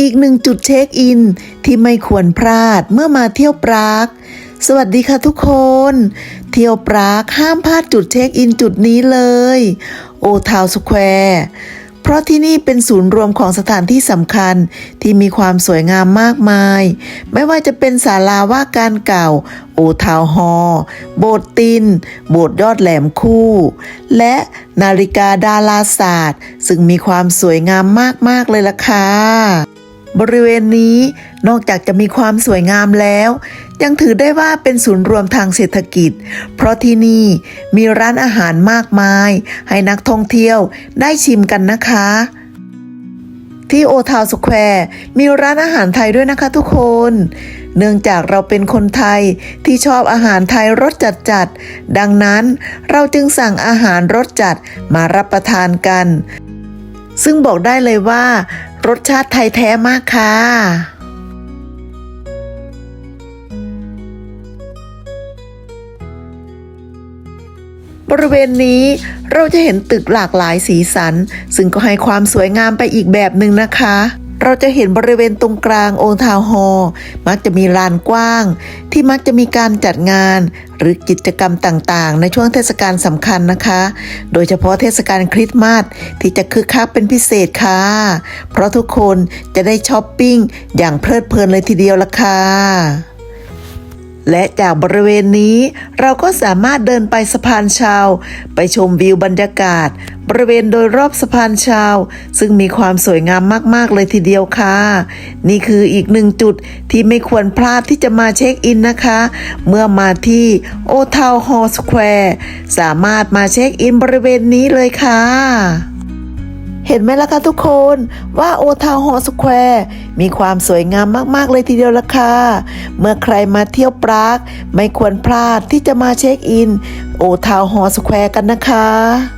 อีกหนึ่งจุดเช็คอินที่ไม่ควรพลาดเมื่อมาเที่ยวปราก สวัสดีค่ะทุกคน เที่ยวปรากห้ามพลาดจุดเช็คอินจุดนี้เลย โอทาวสแควร์เพราะที่นี่เป็นศูนย์รวมของสถานที่สำคัญที่มีความสวยงามมากมาย ไม่ว่าจะเป็นศาลาว่าการเก่า โอทาวฮอร์โบสถ์ติน โบสถ์ยอดแหลมคู่ และนาฬิกาดาราศาสตร์ ซึ่งมีความสวยงามมาก ๆ เลยล่ะค่ะ บริเวณนี้นอกจากจะมีความสวยงามแล้ว ยังถือได้ว่าเป็นศูนย์รวมทางเศรษฐกิจ เพราะที่นี่มีร้านอาหารมากมาย ให้นักท่องเที่ยวได้ชิมกันนะคะ ที่โอทาวสแควร์มีร้านอาหารไทยด้วยนะคะทุกคน เนื่องจากเราเป็นคนไทยที่ชอบอาหารไทยรสจัดๆดังนั้นเราจึงสั่งอาหารรสจัดมารับประทานกันซึ่งบอกได้เลยว่า รสชาติไทยแท้มากค่ะบริเวณนี้เราจะเห็นตึกหลากหลายสีสัน ซึ่งก็ให้ความสวยงามไปอีกแบบหนึ่งนะคะ เราจะเห็นบริเวณตรงกลางองค์ทาวฮอล์มักจะมีลานกว้าง ที่มักจะมีการจัดงาน หรือกิจกรรมต่างๆ ในช่วงเทศกาลสำคัญนะคะ โดยเฉพาะเทศกาลคริสต์มาสที่จะคึกคักเป็นพิเศษค่ะ เพราะทุกคนจะได้ช้อปปิ้งอย่างเพลิดเพลินเลยทีเดียวละค่ะ และจากบริเวณนี้ เราก็สามารถเดินไปสะพานชาว ไปชมวิวบรรยากาศ บริเวณโดยรอบสะพานชาว ซึ่งมีความสวยงามมาก ๆ เลยทีเดียวค่ะ นี่คืออีกหนึ่งจุดที่ไม่ควรพลาดที่จะมาเช็คอินนะคะ เมื่อมาที่โอทาวฮอลล์สแควร์สามารถมาเช็คอินบริเวณนี้เลยค่ะ เห็นไหมล่ะคะทุกคนว่าโอทาวฮอสแควร์มีความสวยงามมาก ๆ เลยทีเดียวล่ะค่ะ เมื่อใครมาเที่ยวปราก ไม่ควรพลาดที่จะมาเช็คอิน โอทาวฮอสแควร์กันนะคะ